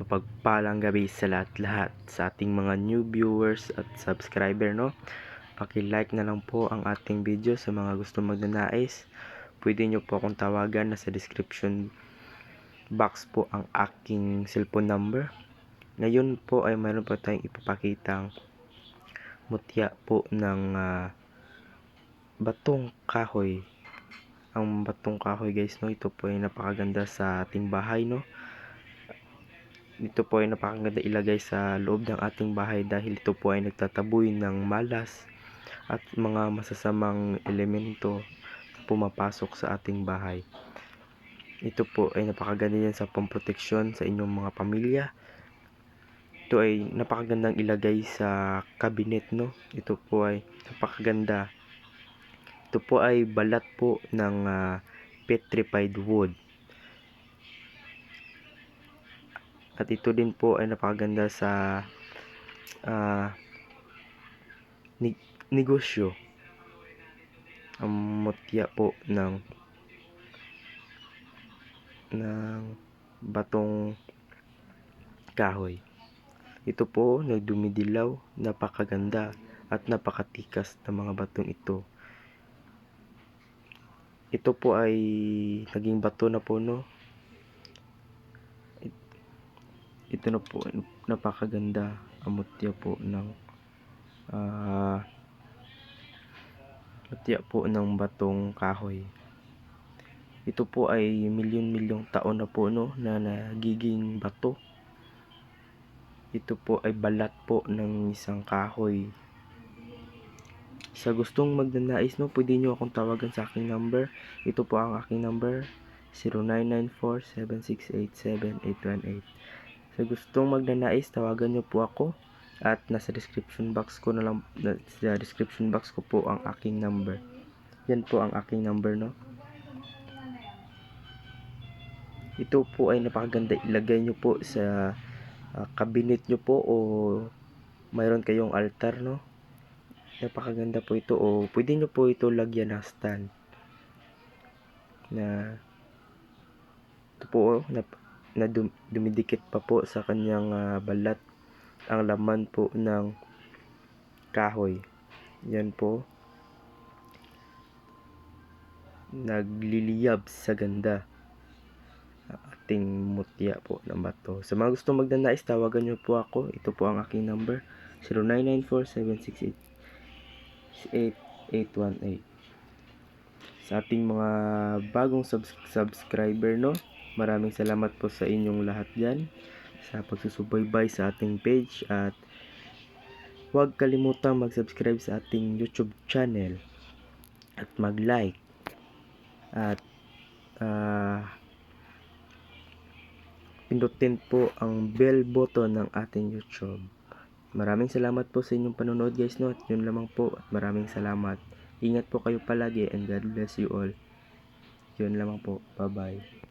Mapagpalang gabi sa lahat-lahat sa ating mga new viewers at subscriber no. Paki-like na lang po ang ating video sa mga gusto magnanais. Pwede nyo po akong tawagan nasa description box po ang aking cellphone number. Ngayon po ay mayroon po tayong ipapakitang mutya po ng ah, batong kahoy. Ang batong kahoy guys no, ito po ay napakaganda sa ating bahay no. Ito po ay napakaganda ilagay sa loob ng ating bahay dahil ito po ay nagtataboy ng malas at mga masasamang elemento pumapasok sa ating bahay. Ito po ay napakaganda yan sa pamproteksyon sa inyong mga pamilya. Ito ay napakagandang ilagay sa cabinet no. Ito po ay napakaganda. Ito po ay balat po ng ah, petrified wood. At ito din po ay napakaganda sa ah, ni- negosyo. Ang mutya po ng ng batong kahoy. Ito po nagdumidilaw, napakaganda at napakatikas ng mga batong ito. Ito po ay naging bato na po no. Ito na po napakaganda ang mutya po ng ah mutya po ng batong kahoy. Ito po ay milyon-milyong taon na po no na nagiging bato. Ito po ay balat po ng isang kahoy. Sa gustong magnanais no, pwede nyo akong tawagan sa aking number. Ito po ang aking number 0994-768-7818. Sa gustong magnanais, tawagan nyo po ako at nasa description box ko na lang sa description box ko po ang aking number. Yan po ang aking number no. Ito po ay napakaganda ilagay nyo po sa ah, cabinet nyo po o mayroon kayong altar no. Napakaganda po ito o pwede nyo po ito lagyan ng stand na ito po oh, na, na dum- dumidikit pa po sa kanyang ah, balat ang laman po ng kahoy. Yan po. Nagliliyab sa ganda ating mutya po ng bato. Sa mga gusto magnanais, tawagan nyo po ako. Ito po ang aking number. 0994-768-8818. Sa ating mga bagong subs- subscriber, no? Maraming salamat po sa inyong lahat dyan sa pagsusubaybay sa ating page at huwag kalimutang mag-subscribe sa ating YouTube channel at mag-like at ah pindutin po ang bell button ng ating YouTube. Maraming salamat po sa inyong panonood guys no at yun lamang po at maraming salamat. Ingat po kayo palagi and God bless you all. Yun lamang po. Bye bye.